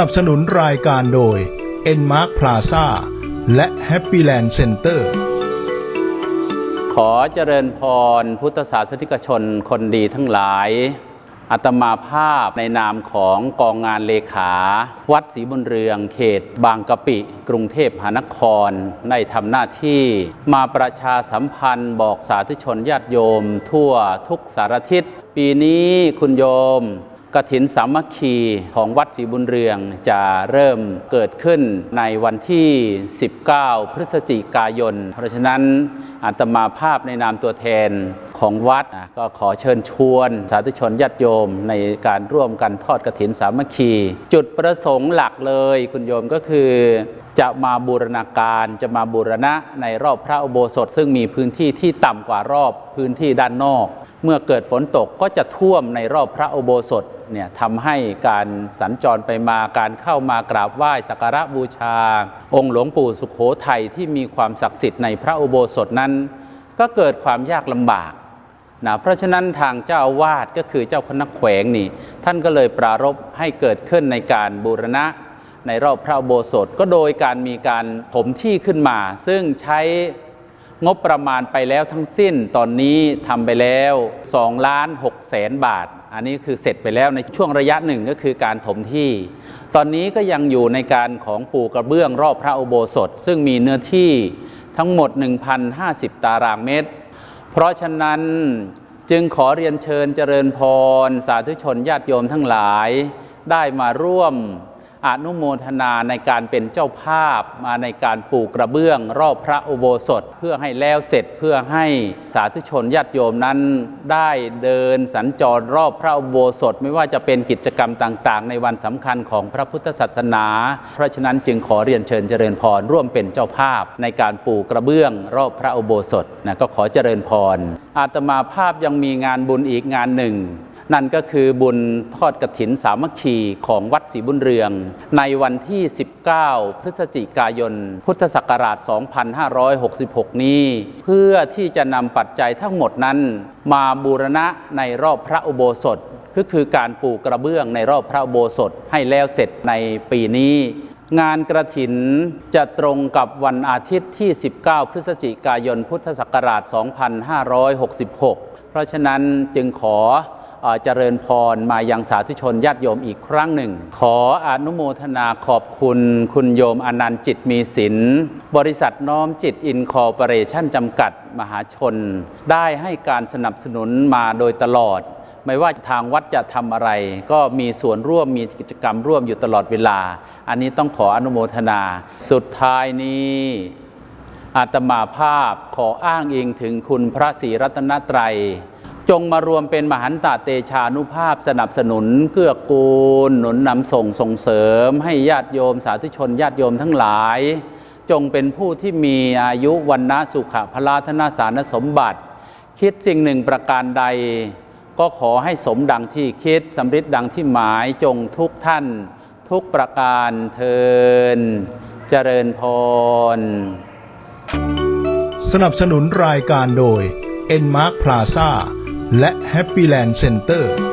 นับสนุนรายการโดย n m a r k Plaza และ Happy Land Center ขอเจริญพรพุทธศาสนิกชนคนดีทั้งหลาย อัตมาภาพในนามของกองงานเลขา วัดศรีบุญเรืองเขต บางกะปิ กรุงเทพมหานคร ได้ทำหน้าที่มาประชาสัมพันธ์บอกสาธุชนญาติโยม ทั่วทุกสารทิศ ปีนี้คุณโยม กถินสามัคคีของวัดศรีบุญเรืองจะเริ่มเกิดขึ้นในวันที่ 19 พฤศจิกายน เพราะฉะนั้นอาตมาภาพในนามตัวแทนของวัดก็ขอเชิญชวน สาธุชนญาติโยมในการร่วมกันทอดกถินสามัคคี จุดประสงค์หลักเลยคุณโยมก็คือ จะมาบูรณาการจะมาบูรณะในรอบพระอุโบสถ ซึ่งมีพื้นที่ที่ต่ำกว่ารอบพื้นที่ด้านนอก เมื่อเกิดฝนตกก็จะท่วมในรอบพระอุโบสถเนี่ยทำให้การสัญจรไปมาการเข้ามากราบไหว้สักการะบูชา องค์หลวงปู่สุขโขทัยที่มีความศักดิ์สิทธิ์ในพระอุโบสถนั้น ก็เกิดความยากลำบากนะเพราะฉะนั้นทางเจ้าอาวาสก็คือเจ้าคณะแขวงนี่ ท่านก็เลยปรารภให้เกิดขึ้นในการบูรณะ ในรอบพระอุโบสถก็โดยการมีการถมที่ขึ้นมา ซึ่งใช้ งบประมาณไปแล้วทั้งสิ้นตอนนี้ทำไปแล้ว2ล้าน6แสนบาท อันนี้คือเสร็จไปแล้วในช่วงระยะหนึ่งก็คือการถมที่ ตอนนี้ก็ยังอยู่ในการของปูกระเบื้องรอบพระอุโบสถ ซึ่งมีเนื้อที่ทั้งหมด 1,050 ตารางเมตร เพราะฉะนั้นจึงขอเรียนเชิญเจริญพร สาธุชนญาติโยมทั้งหลาย ได้มาร่วม อนุโมทนาในการเป็นเจ้าภาพมาในการปลูกกระเบื้อง รอบพระอุโบสถเพื่อให้แล้วเสร็จเพื่อให้สาธุชนญาติโยมนั้นได้เดินสัญจรรอบพระอุโบสถ ไม่ว่าจะเป็นกิจกรรมต่างๆ ในวันสำคัญของพระพุทธศาสนา เพราะฉะนั้นจึงขอเรียนเชิญเจริญพรร่วมเป็นเจ้าภาพในการปลูกกระเบื้อง รอบพระอุโบสถนะก็ขอเจริญพรอาตมาภาพยังมีงานบุญอีกงานหนึ่ง นั่นก็คือบุญทอดกระถินสามัคคีของวัดศรีบุญเรือง ในวันที่ 19 พฤศจิกายน พุทธศักราช 2566 นี้ เพื่อที่จะนำปัจจัยทั้งหมดนั้น มาบูรณะในรอบพระอุโบสถก็คือการปลูกกระเบื้องในรอบพระอุโบสถให้แล้วเสร็จในปีนี้งานกระถินจะตรงกับวันอาทิตย์ที่ 19 พฤศจิกายน พุทธศักราช 2566 เพราะฉะนั้นจึงขอ เจริญพรมายังสาธุชนญาติโยมอีกครั้งหนึ่ง ขออนุโมทนาขอบคุณคุณโยมอนันต์จิตมีศิลบริษัทน้อมจิตอินคอร์ปอเรชั่นจำกัดมหาชน ได้ให้การสนับสนุนมาโดยตลอด ไม่ว่าทางวัดจะทำอะไร ก็มีส่วนร่วมมีกิจกรรมร่วมอยู่ตลอดเวลา อันนี้ต้องขออนุโมทนา สุดท้ายนี้อาตมาภาพขออ้างอิงถึงคุณพระศรีรัตนตรัย จงมารวมเป็นมหันตเตชานุภาพสนับสนุนเกื้อกูล หนุนนำส่งส่งเสริม ให้ญาติโยมสาธุชนญาติโยมทั้งหลาย จงเป็นผู้ที่มีอายุวันนะสุขพลาธนาสารสมบัติ คิดสิ่งหนึ่งประการใด ก็ขอให้สมดังที่คิดสำร็จดังที่หมายจงทุกท่าน ทุกประการเทินเจริญพร สนับสนุนรายการโดย n m a r k Plaza และ Happy Land Center